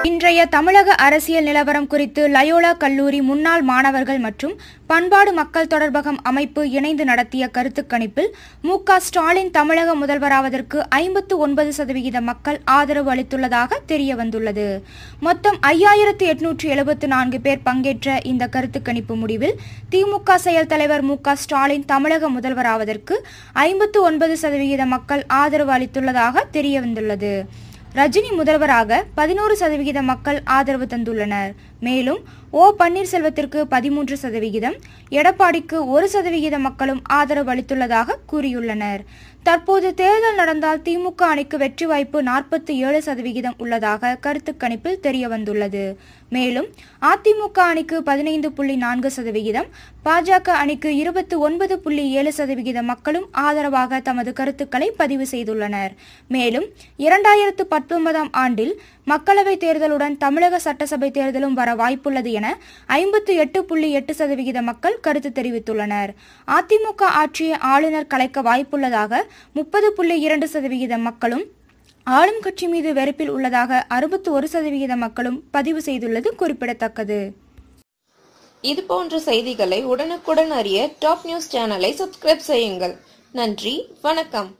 இன்றைய தமிழக அரசியல் நிலவரம் குறித்து லயோலா கல்லூரி முன்னாள் மாணவர்கள் மற்றும் பண்பாடு மக்கள் தொடர்பகம் அமைப்பு இணைந்து நடத்திய கருத்துக்கணிப்பில் மு க ஸ்டாலின் தமிழக முதல்வராவதற்கு ஐம்பத்து ஒன்பது சதவிகித மக்கள் ஆதரவு அளித்துள்ளதாக தெரிய வந்துள்ளது மொத்தம் ஐயாயிரத்து எட்நூற்று எழுபத்து நான்கு பேர் பங்கேற்ற இந்த கருத்துக்கணிப்பு முடிவில் திமுக செயல் தலைவர் மு க ஸ்டாலின் தமிழக முதல்வராவதற்கு ஐம்பத்து ஒன்பது சதவிகித மக்கள் ஆதரவு அளித்துள்ளதாக தெரிய வந்துள்ளது ரஜினி முதல்வராக பதினோரு சதவிகித மக்கள் ஆதரவு தந்துள்ளனர். மேலும் ஓ. பன்னீர்செல்வத்திற்கு பதிமூன்று சதவிகிதம் எடப்பாடிக்கு ஒரு சதவிகித மக்களும் ஆதரவு அளித்துள்ளதாக கூறியுள்ளனர். தற்போது தேர்தல் நடந்தால் திமுக அணிக்கு வெற்றி வாய்ப்பு நாற்பத்தி ஏழு சதவிகிதம் உள்ளதாக கருத்து கணிப்பில் தெரிய வந்துள்ளது மேலும் அதிமுக அணிக்கு பதினைந்து புள்ளி நான்கு சதவிகிதம் பாஜக அணிக்கு இருபத்தி ஒன்பது புள்ளி ஏழு சதவிகித மக்களும் ஆதரவாக தமது கருத்துக்களை பதிவு செய்துள்ளனர். மேலும் இரண்டாயிரத்து பத்தொன்பதாம் ஆண்டில் மக்களவைத் தேர்தலுடன் தமிழக சட்டசபை தேர்தலும் வர வாய்ப்புள்ளது என ஐம்பத்து எட்டு புள்ளி எட்டு சதவிகித மக்கள் கருத்து தெரிவித்துள்ளனர். அதிமுக ஆட்சியை ஆளுநர் கலைக்க வாய்ப்புள்ளதாக முப்பது புள்ளி இரண்டு சதவிகித மக்களும் ஆளும் கட்சி மீது வெறுப்பில் உள்ளதாக அறுபத்து ஒரு சதவிகித மக்களும் பதிவு செய்துள்ளது குறிப்பிடத்தக்கது. இது போன்ற செய்திகளை உடனுக்குடன் அறிய டாப் நியூஸ் சேனலை சப்ஸ்கிரைப் செய்யுங்கள். நன்றி வணக்கம்.